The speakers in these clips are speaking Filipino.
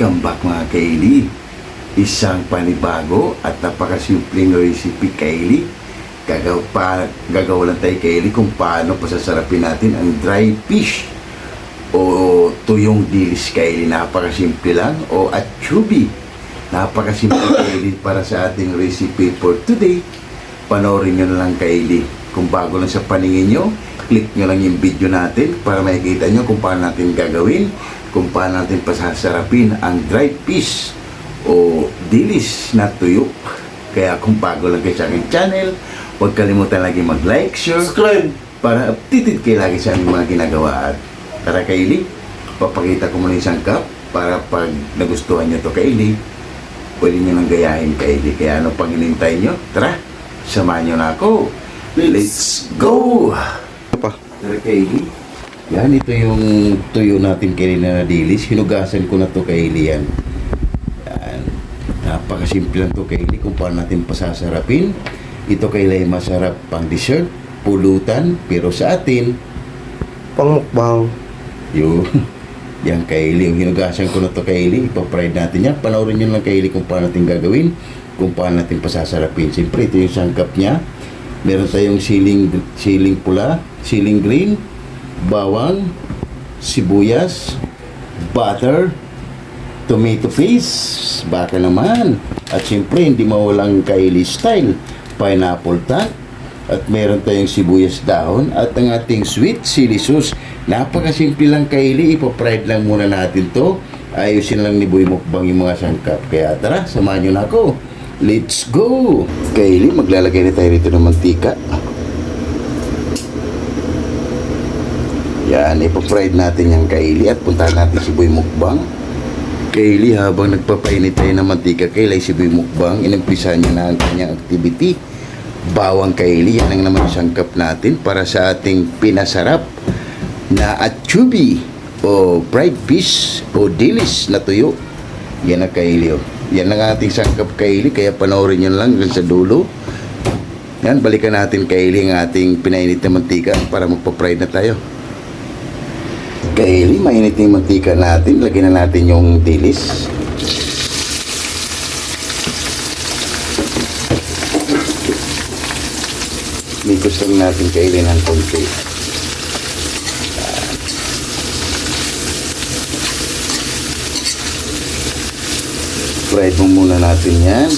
Welcome back mga Kaili. Isang panibago at napakasimpleng recipe Kaili. Gagaw pa, gagawa lang tayo Kaili kung paano pasasarapin natin ang dry fish o tuyong dilis Kaili. Napakasimple lang o achubi. Napakasimple Kaili para sa ating recipe for today. Panoorin nyo na lang Kaili. Kung bago lang sa paningin nyo, click nyo lang yung video natin para makikita nyo kung paano natin gagawin, kung paano natin pasasarapin ang dried fish o dilis na tuyok. Kaya kung bago lang kayo sa aking channel, huwag kalimutan lagi mag-like, share, Subscribe. para updated kayo lagi sa aming mga ginagawa. At tara Kaylee, papakita ko muna isang cup para pag nagustuhan nyo to Kaylee, pwede nyo nang gayahin Kaylee. Kaya ano pang hinintay nyo? Tara, samahan nyo na ako. Let's go! Pa. Tara Kaylee. Yan, ito yung tuyo natin Kaylee na nadilis. Hinugasan ko na to Kaylee yan. Yan. Napakasimple lang to Kaylee kung paano natin pasasarapin. Ito Kaylee ay masarap pang dessert, pulutan, pero sa atin, Pangmukbang. yung yan Kaylee, yung hinugasan ko na to Kaylee, ipapride natin yan. Panoorin nyo lang Kaylee kung paano natin gagawin, kung paano natin pasasarapin. Siyempre, ito yung sangkap niya. Meron tayong siling, siling pula, siling green, bawang, sibuyas, butter, tomato paste, baka naman. At siyempre, hindi mawalang Kylie style, pineapple tart, at meron tayong sibuyas dahon at ang ating sweet chili sauce. Napakasimple lang Kylie, ipapride lang muna natin to. Ayusin lang ni Boy Mukbang yung mga sangkap. Kaya tara, samahan nyo na ako. Let's go! Kylie, maglalagay na tayo rito ng mantika. Yan, ipapride natin yung Kylie at puntahan natin si Boy Mukbang. Kaylee, habang nagpapainit tayo ng mantika, Kaylee, si Boy Mukbang, inumpisahan niya na ang kanyang activity. Bawang Kaylee, yan ang naman sangkap natin para sa ating pinasarap na achubi o fried fish o dilis na tuyo. Yan ang Kaylee. Oh. Yan ang ating sangkap Kaylee, kaya panoorin nyo lang sa dulo. Yan, balikan natin Kaylee ang ating pinainit na mantika para magpa-fried na tayo. Kaili, mainit na yung mantika natin. Lagyan na natin yung dilis. Mikos lang natin kaili ng konti. Fried mo muna natin yan.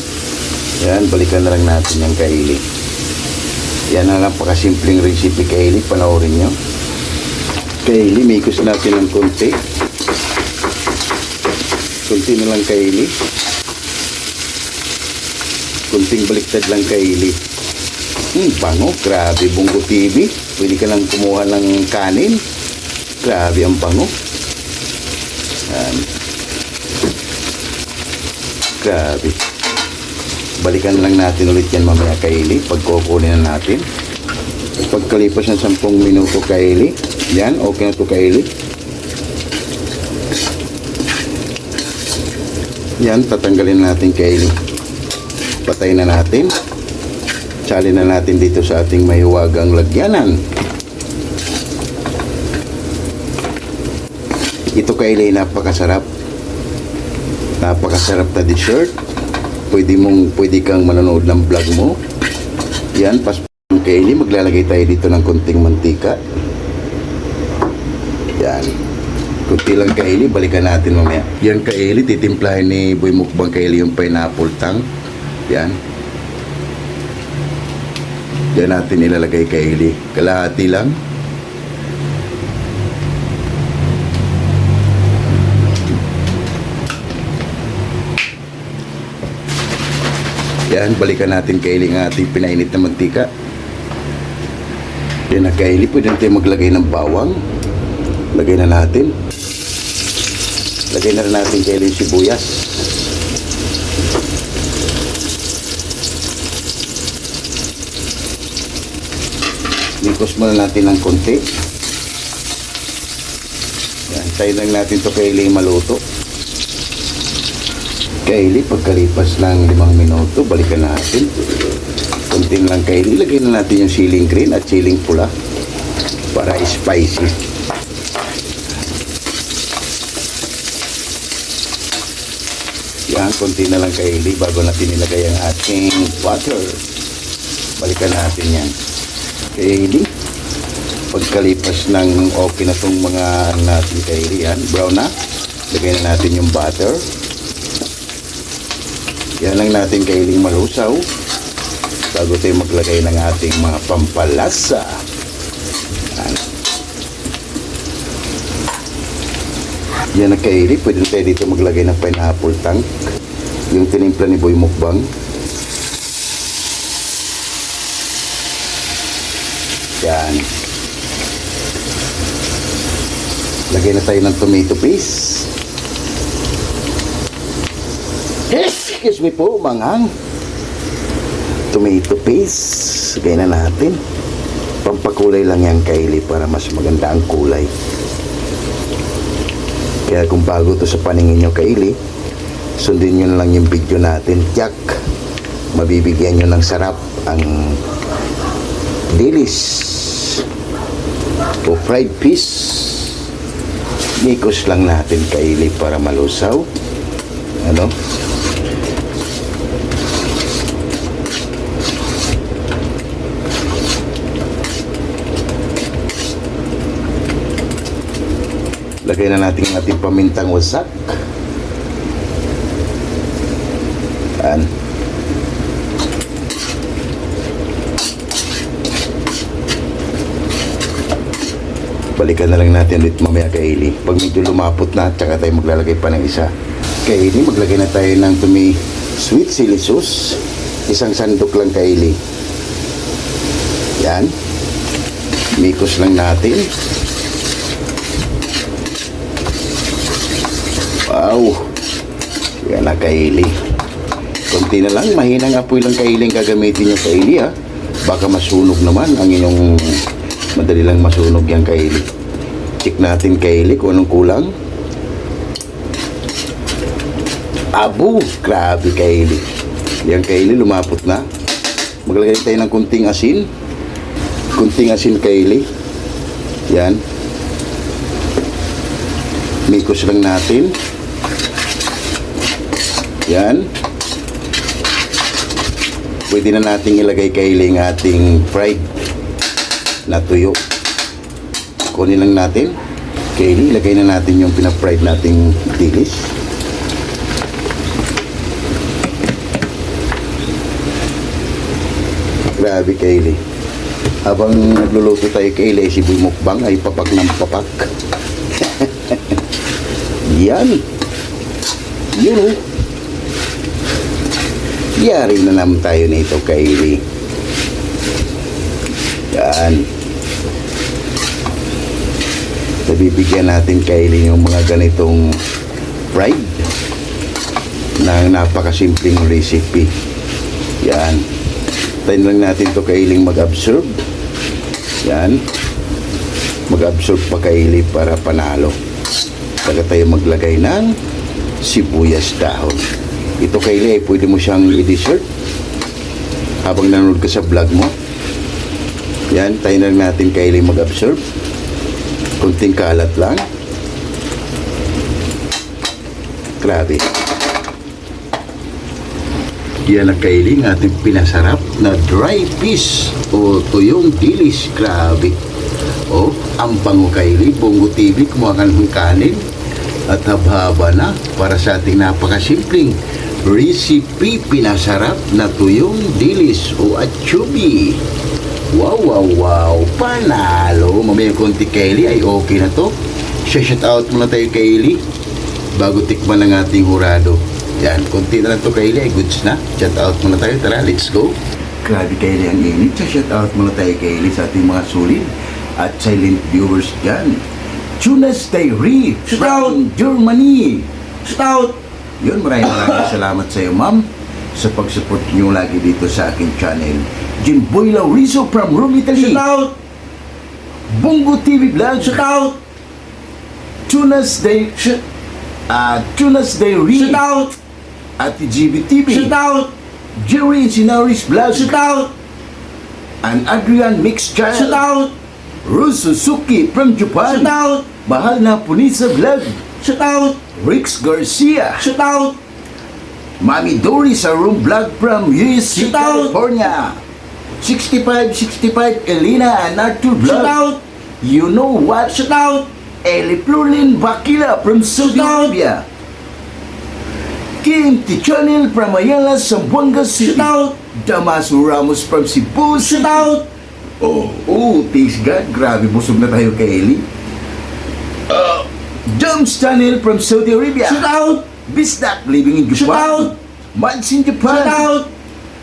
Yan, balikan na lang natin yung kaili. Yan ang napakasimpleng recipe kaili. Panoorin nyo. Kaili, mikos natin ng konti. Konti na lang kaili. Konting baliktad lang kaili. Hmm, bango. Grabe, Bungo TV. Pwede ka lang kumuha ng kanin. Grabe ang bango. Yan. Grabe. Balikan lang natin ulit yan mamaya kaili. Pagkukunin na natin. Pagkalipas ng 10 minuto kaili, yan, okay na to kaili. Yan, tatanggalin natin kaili. Patay na natin. Sali na natin dito sa ating mahiwagang lagyanan. Ito kaili napakasarap. Napakasarap na dessert. Pwede mong pwede kang manonood ng vlog mo. Yan, pas Kaili, maglalagay tayo dito ng konting mantika. Yan. Kunti lang kaili, balikan natin mamaya. Yan kaili, titimplahin ni Boy Mukbang kaili yung pineapple tang. Yan. Yan natin ilalagay kaili. Kalahati lang. Yan, balikan natin kaili ng ating pinainit na mantika. Yan na kaili, pwede natin maglagay ng bawang. Lagay na natin. Lagay na rin natin kaili yung sibuyas. Mikos muna natin ng konti. Yan, tayo lang natin to kaili maluto. Kaili, pagkalipas ng limang minuto, balikan natin. Kunting lang kaili, ilagay na natin yung siling green at siling pula para spicy. Ang konti na lang kaili bago natin nilagay ang ating butter. Balikan natin yan. Kaili. Pagkalipas ng okay na tong mga ano natin kaili yan, brown na. Lagay na natin yung butter. Yan lang natin kailing malusaw bago tayo maglagay ng ating mga pampalasa. Yan. Yan na kaili. Pwede tayo dito maglagay ng pineapple tank. Yung tinimpla ni Boy Mukbang. Yan. Lagay na tayo ng tomato paste. Excuse me po, manghang. Tomato paste. Lagay na natin. Pampakulay lang yan kaili para mas maganda ang kulay. Kaya kung bago to sa paningin nyo kaili, sundin nyo lang yung video natin. Tiyak, mabibigyan nyo ng sarap ang dilis o fried fish. Mikos lang natin kaili para malusaw. Ano? Lagay na natin ang ating pamintang wasak. Yan. Balikan na lang natin ulit mamaya kay Eli. Pag medyo lumapot na, tsaka tayo maglalagay pa ng isa. Kay Eli, maglagay na tayo ng tumi sweet chili sauce. Isang sandok lang kay Eli. Yan. Mikos lang natin. Wow. Yan na kaili. Kunti na lang, mahinang apoy lang kaili ang gagamitin yung kaili ha. Baka masunog naman ang inyong madali lang masunog yung kaili. Check natin kaili kung anong kulang. Abo, grabe kaili. Yung kaili lumapot na. Maglagay tayo ng kunting asin. Kunting asin kaili. Yan. Mikos lang natin. Yan. Pwede na nating ilagay kailing ating fried na tuyo. Kunin lang natin. Kaylee, ilagay na natin yung pina-fried nating dilis. Grabe, Kaylee. Habang nagluluto tayo, Kaylee, si Boy Mukbang ay papak ng papak. Yan. Yun oh. Yari na naman tayo nito, Kylie. Yan. Nabibigyan natin, Kylie, yung mga ganitong fried na napakasimpleng recipe. Yan. Tayo lang natin to Kylie mag-absorb. Yan. Mag-absorb pa Kylie para panalo. Saka tayo maglagay ng sibuyas dahon. Ito Kylie, ay pwede mo siyang i-dessert habang nanonood ka sa vlog mo. Yan, tayo na natin Kylie mag-absorb. Kunting kalat lang. Grabe. Yan ang Kylie, ng ating pinasarap na dry fish o tuyong dilis. Grabe. Oh, ang pango Kylie, Bongo TV, kumuha ka ng kanin at habhaba na para sa ating napakasimpleng recipe pinasarap na tuyong dilis o achubi. Wow, wow, wow. Panalo. Mamaya konti Kylie ay okay na to. Shout out muna tayo Kylie bago tikman ng ating hurado. Yan, konti na lang to Kylie ay goods na. Shout out muna tayo. Tara, let's go. Grabe Kylie ang init. Shout out muna tayo Kylie sa ating mga sulit at silent viewers dyan. Tunas out! from Germany. Stout! Yun, maraming maraming salamat sa iyo, ma'am, sa pag-support niyo lagi dito sa aking channel. Jimboy Laurizo from Rome, Italy. Stout! Bongo TV Vlog. Stout! Tunas Day... Sh- Ah, Tunas Diary. Stout! At GBTV. Stout! Jerry Sinaris Vlog. Stout! And Adrian Mixchild. Stout! Rose Suzuki from Japan. Stout! Mahal na Punisa Vlog. Stout! Rix Garcia. Stout! Mami Dory sa room vlog from USC, Shout out! California. 6565 Elena and Arthur vlog. Shout out! You know what? Shout out! Eli Plurlin Bakila from Saudi Shout out! Arabia. Kim Tichonil from Ayala, Zamboanga City. Shout out! Damaso Ramos from Cebu. Shout out! Oh, oh, thanks God. Grabe, busog na tayo kay Eli. James Channel from Saudi Arabia. Shout out! Bisdak living in Shout Japan. out! Mads in Japan. Shout out!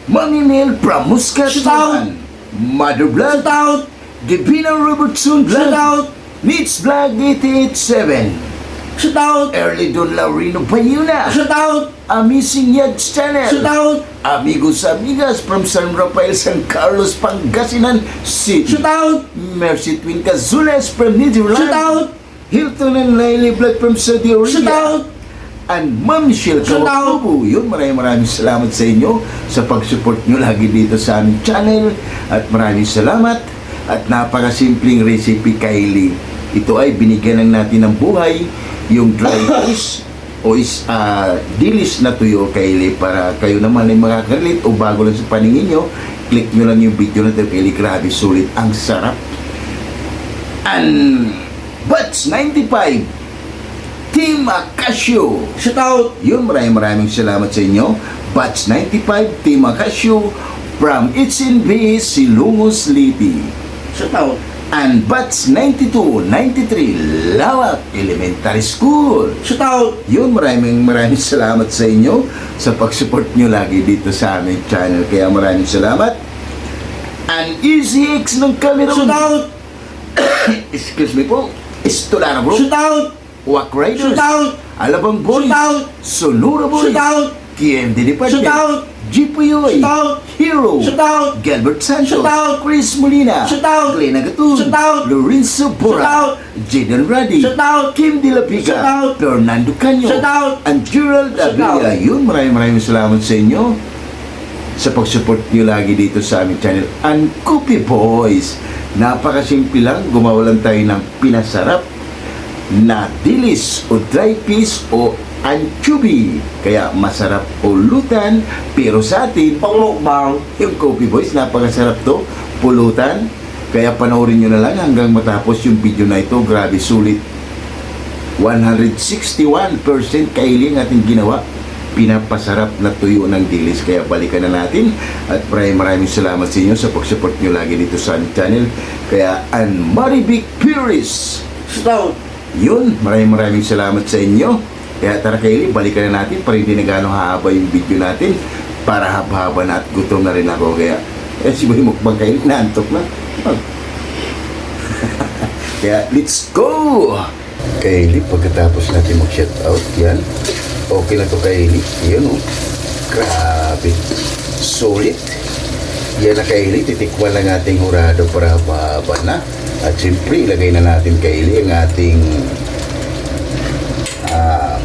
Mami Mel from Muscat, Shout out! Mother Blood. Shout out! Divina Robertson Shout out! Needs Vlog 887. Shout out! Early Don Laurino Payuna. Shout out! Amazing Yads Channel. Shout out! Amigos Amigas from San Rafael, San Carlos, Pangasinan City. Shout out! Mercy Twin Cazules from Netherlands. Shout out! Hilton and Lailey Black from Saudi Arabia. Shout out! And Ma'am out! Kawakubo. Yun, maraming maraming salamat sa inyo sa pag-support nyo lagi dito sa aming channel. At maraming salamat. At napakasimpleng recipe, Kylie. Ito ay binigyan lang natin ng buhay yung dry fish o is ah, dilis na tuyo, Kylie, para kayo naman ay makakalit o bago lang sa paningin nyo, click nyo lang yung video na ito, Kylie. Grabe, sulit. Ang sarap. And Bats 95 Team Acasio Shout out! yun, maraming maraming salamat sa inyo. Batch 95, Team Acasio from Itzinby, Silungos, Liti. Shout out! And Batch 92, 93, Lawak Elementary School. Shout out! Yun, maraming maraming salamat sa inyo sa pag-support nyo lagi dito sa aming channel. Kaya maraming salamat. And Easy X ng Cameroon. Shout out! Excuse me po. Estolano bro. Shout out! Wak Riders. Shout out! Alabang Boys. Shout out! Sonora Boys. Shout out! KMD Department. Shout out! Jipoyoy. Shout out! Hero. Shout out! Gilbert Santos. Shout out! Chris Molina. Shout out! Glenn Agatun. Shout out! Lorenzo Bora. Shout out! Jaden Ruddy. Shout out! Kim De La Pica. Shout out! Fernando Canyo. Shout out! And Gerald out! Yun, maraming maraming salamat sa inyo sa pag-support nyo lagi dito sa aming channel. Cookie Boys. Napakasimple lang. Gumawa lang tayo ng pinasarap na dilis o dry fish o anchovy. Kaya masarap ulutan. Pero sa atin, Pangmukbang! yung Coffee Boys, napakasarap to. Pulutan. Kaya panoorin nyo na lang hanggang matapos yung video na ito. Grabe, sulit. 161% kailing ating ginawa. Pinapasarap na tuyo ng dilis. Kaya balikan na natin. At maraming maraming salamat sa inyo sa pag-support nyo lagi dito sa aming channel. Kaya, and Marivic Puris. Shout out! Yun, maraming maraming salamat sa inyo. Kaya tara Kaylee, balikan na natin para hindi na gano'ng haba yung video natin para haba-haba na at gutom na rin ako. Kaya, eh, si Boy Mukbang Kaylee, naantok na. Kaya, let's go! Kaylee, pagkatapos natin mag-shoutout, yan. Okay na to Kaylee. Yan o. Grabe. Solid. Yan na Kaylee, titikman lang ating hurado para haba-haba na. At siyempre, ilagay na natin Kaylee ang ating ah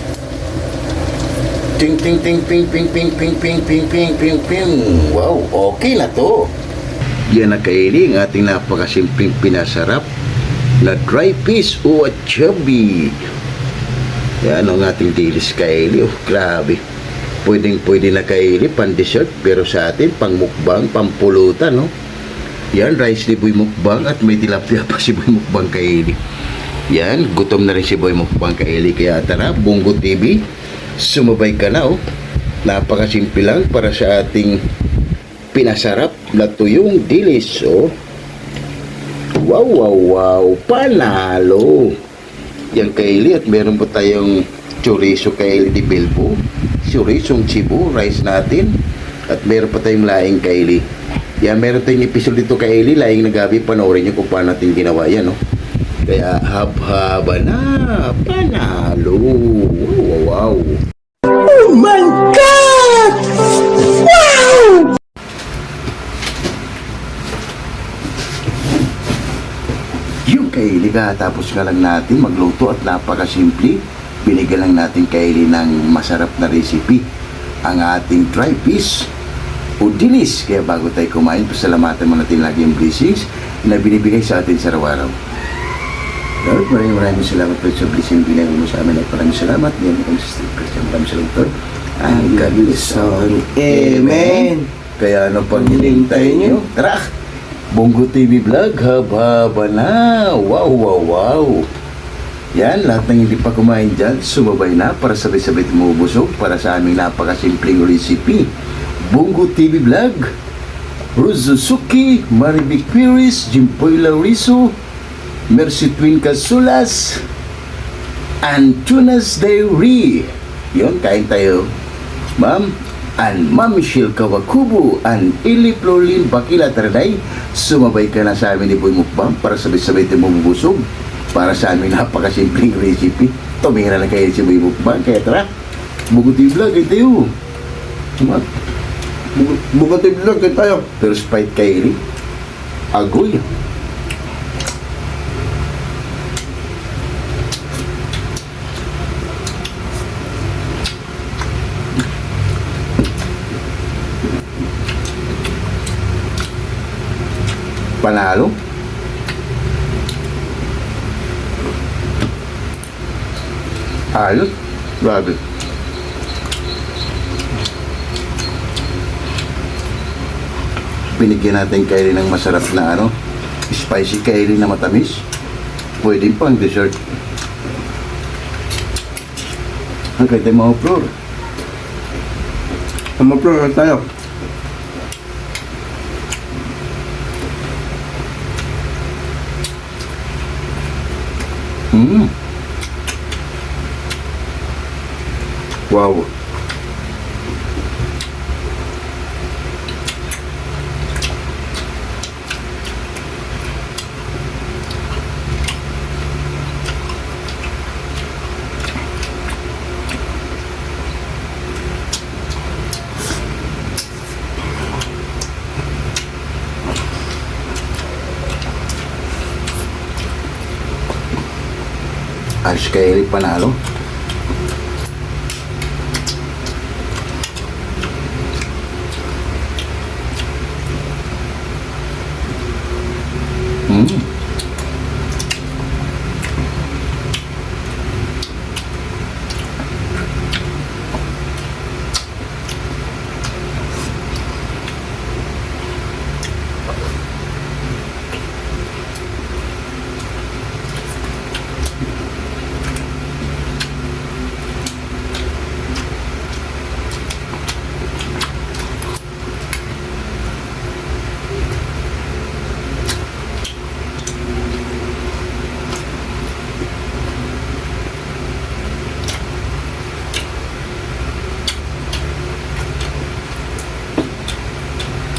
ting ting ting ping ping ping ping ping ping ping ping ping wow okay na to yan na Kaylee ang ating napakasimpleng pinasarap na dry fish o chubby yan ang ating dilis Kaylee oh grabe pwedeng pwede na Kaylee pan dessert pero sa atin pang mukbang pampulutan no yan, rice ni Boy Mukbang at may tilapia pa si Boy Mukbang kay Eli. Yan, gutom na rin si Boy Mukbang kay Eli. Kaya tara, Bungo TV, sumabay ka na oh. Napakasimple lang para sa ating pinasarap na tuyong dilis oh. Wow, wow, wow, panalo. Yan kay Eli at meron pa tayong chorizo kay Eli di Bilbo. Chorizong Cebu, rice natin. At meron pa tayong laing kay Eli. Yan, meron tayong episode dito kay Eli, laing na gabi, panoorin nyo kung paano natin ginawa yan, no? Kaya, hab-haba na, panalo. Wow, wow, wow. Yung kay Eli, tapos nga lang natin magluto at napakasimple. Binigyan lang natin kay Eli ng masarap na recipe. Ang ating dry fish o dilis. Kaya bago tayo kumain, pasalamatan mo natin lagi yung blessings na binibigay sa atin sa araw-araw. Lord, maraming maraming salamat po sa blessing binigay mo sa amin at maraming salamat. Yan ang sa Christian. Maraming salamat, Lord. hanggang son. Amen. Kaya ano pang hinintay nyo? Tara! Bongo TV Vlog, haba-haba na! Wow, wow, wow! Yan, lahat ng hindi pa kumain dyan, sumabay na para sabay-sabay tumubusog para sa aming napakasimpleng recipe. Bongo TV Vlog, Ruzusuki, Marivic Piris, Jimpoy Lauriso, Mercy Twin Casulas, Antunas Dairy. Yun, kain tayo. Ma'am, and Ma'am Michelle Kawakubo and Ili Florlin Bakila Taranay, sumabay ka na sa amin ni Mukbang para sabay-sabay tayo mabubusog para sa aming napakasimpleng recipe. Tumira na kayo si Boy Mukbang, kaya tara, buguti vlog, ito yun. Tuma, Bukan tayo vlog kayo tayo. first fight kay Ili. Agoy. Panalo? Ayos. Grabe. Binigyan natin kaili ng masarap na ano, spicy kaili na matamis. Pwede pang dessert. Ang kaya tayo mga. Sama bro kayo tayo. Mm. Wow. Ayos kay Eric Panalo. Mm.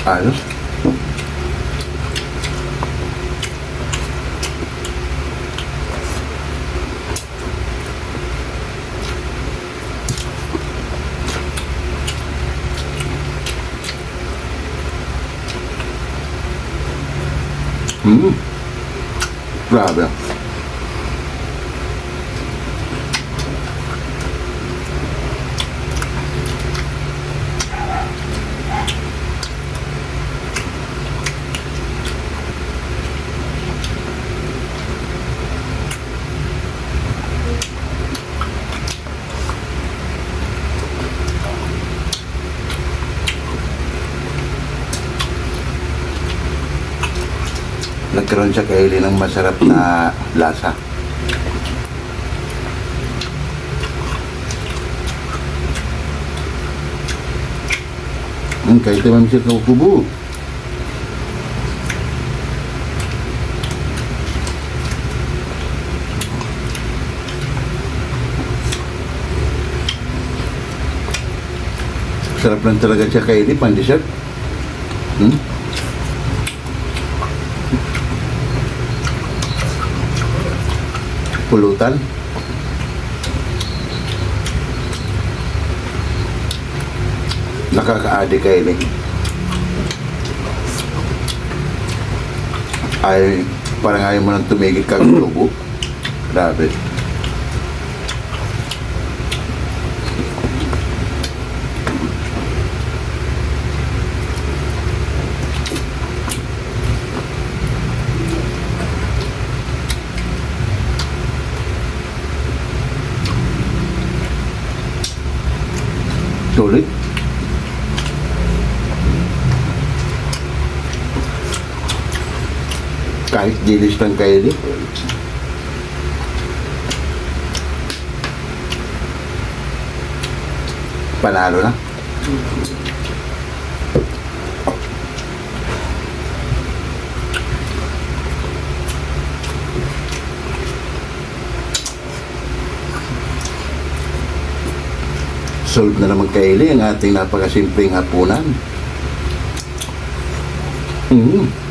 Ayos. Mm. Grabe. Nagkaroon siya kay Eli ng masarap na lasa. Hmm, kahit naman siya kubo. Sarap lang talaga siya kay Eli, pan dessert. Hmm? Pulutan. Nakaka-addict kayo eh. Ay, parang ayaw mo nang tumigil kag tubo. Grabe. Kahit dilis ng kaili. Panalo na. Solve na naman kaili ang ating napakasimpleng hapunan. Mm.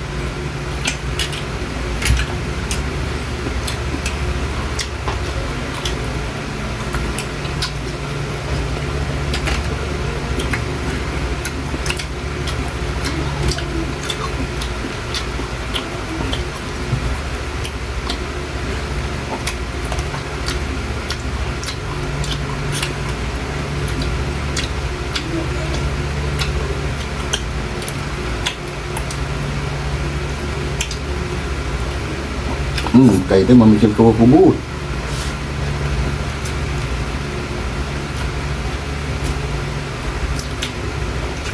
Na mamisil ka pa pubuot.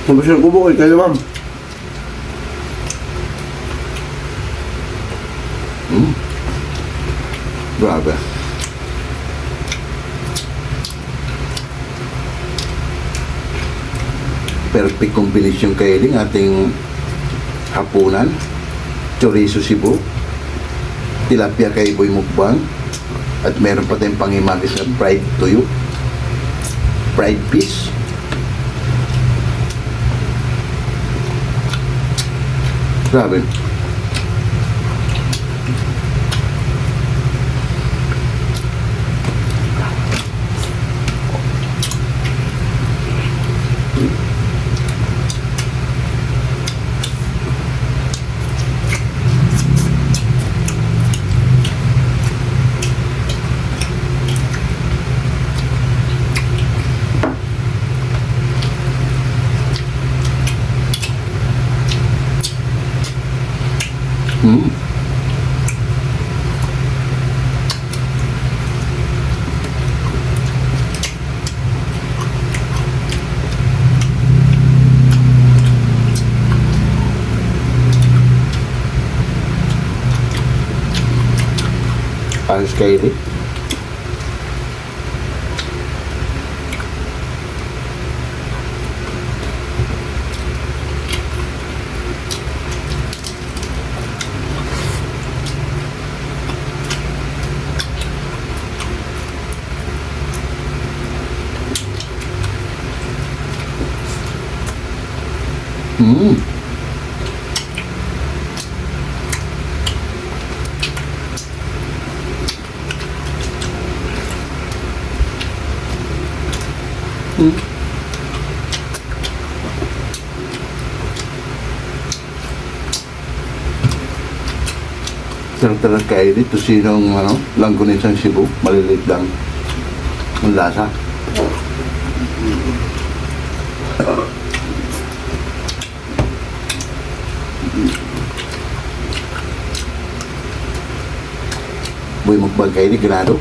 Mabasyal ko po kayo ma'am. Hmm. Grabe. Perfect combination kailing ating hapunan. Chorizo Cebu. Tilapia kay Boy Mukbang. At meron pa tayong pangimagis na fried tuyo. Fried fish. Grabe. Hmm. Ayos kayo rin. Hmm. Hmm. Sarap talaga kayo dito. Sinong ano, langgunin sa Cebu. Maliliit lang. Ang lasa. Boy mukbang kayo ni Ganado.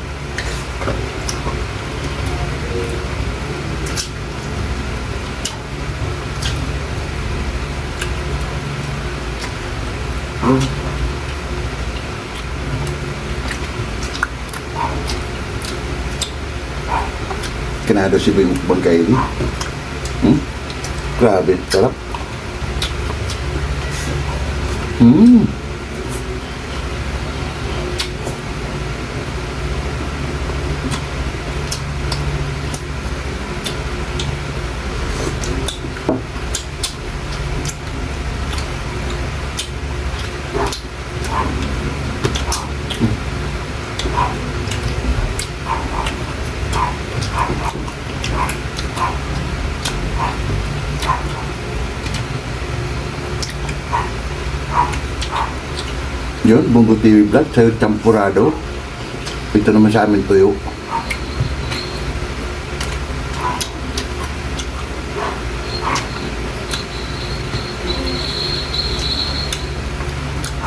Ganado si Boy mukbang ni. Hmm? Grabe, sarap. Hmm. Yun, Bungo TV Vlog, sa'yo champurado. Ito naman sa amin tuyo.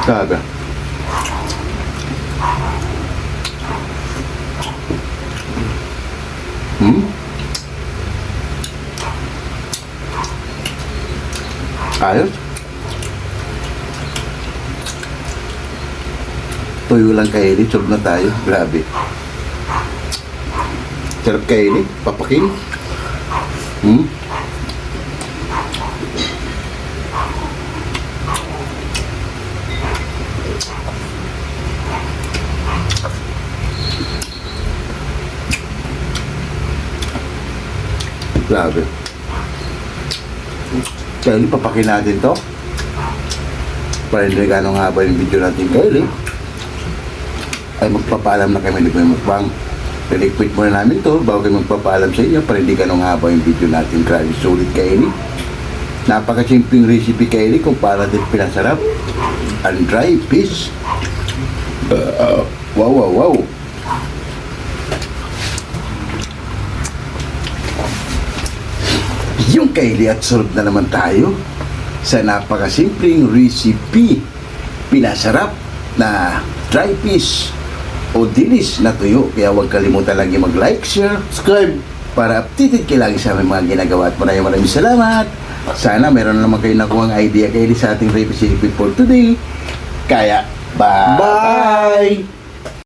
Saga. Hmm? Ayos? Tuyo lang kaili, solve na tayo. Grabe. Sarap kaili, papakin. Hmm? Grabe. Kaili, papakin natin to. Para hindi gano'ng haba yung video natin kaili ay magpapaalam na kami ni Kuya Mukbang. Reliquid muna namin to bago kayo magpapaalam sa inyo para hindi ganong haba yung video natin. Grabe, sulit kaili. Napakasimpleng recipe kaili kung para din pinasarap. Ang dry fish. Uh, wow, wow, wow. Yung kaili at surod na naman tayo sa napakasimpleng recipe. Pinasarap na dry fish o dilis na tuyo. Kaya huwag kalimutan lagi mag-like, share, subscribe para updated kayo lagi sa aming mga ginagawa at maraming maraming salamat. Sana meron na naman kayo nakuha idea kayo sa ating recipe for today. Kaya, bye! Bye!